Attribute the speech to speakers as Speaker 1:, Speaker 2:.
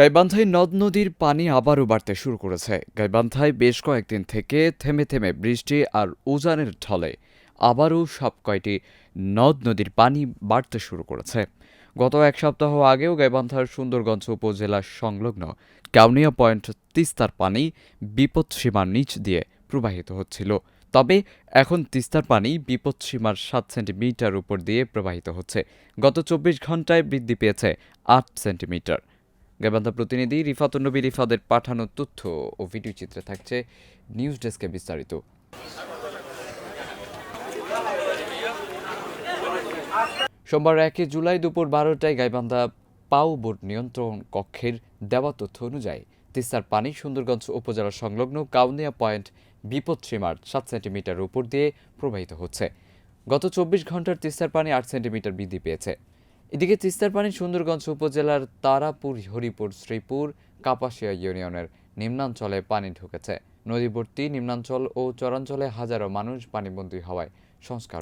Speaker 1: গাইবান্ধায় নদ নদীর পানি আবারও বাড়তে শুরু করেছে। গাইবান্ধায় বেশ কয়েকদিন থেকে থেমে থেমে বৃষ্টি আর উজানের ঢলে আবারও সব কয়টি নদ নদীর পানি বাড়তে শুরু করেছে। গত এক সপ্তাহ আগেও গাইবান্ধার সুন্দরগঞ্জ উপজেলা সংলগ্ন কাউনিয়া পয়েন্ট তিস্তার পানি বিপদসীমার নিচ দিয়ে প্রবাহিত হচ্ছিল। তবে এখন তিস্তার পানি বিপদসীমার সাত সেন্টিমিটার উপর দিয়ে প্রবাহিত হচ্ছে। গত চব্বিশ ঘন্টায় বৃদ্ধি পেয়েছে আট সেন্টিমিটার। গাইবান্ধা প্রতিনিধি রিফাতুন্নবী রিফাদের পাঠানো তথ্য ও ভিডিও চিত্রে থাকছে নিউজ ডেস্কে বিস্তারিত। সোমবার একে জুলাই দুপুর বারোটায় গাইবান্ধা পাও বোর্ড নিয়ন্ত্রণ কক্ষের দেওয়া তথ্য অনুযায়ী তিস্তার পানি সুন্দরগঞ্জ উপজেলা সংলগ্ন কাউনিয়া পয়েন্ট বিপদ সীমার সাত সেন্টিমিটার উপর দিয়ে প্রবাহিত হচ্ছে। গত চব্বিশ ঘণ্টার তিস্তার পানি আট সেন্টিমিটার বৃদ্ধি পেয়েছে। এদিকে তিস্তার পানি সুন্দরগঞ্জ উপজেলার তারাপুর, হরিপুর, শ্রীপুর, কাপাসিয়া ইউনিয়নের নিম্নাঞ্চলে পানি ঢুকেছে। নদীবর্তী, নিম্নাঞ্চল ও চরাঞ্চলে হাজারো মানুষ পানিবন্দী হওয়ায় সংস্কার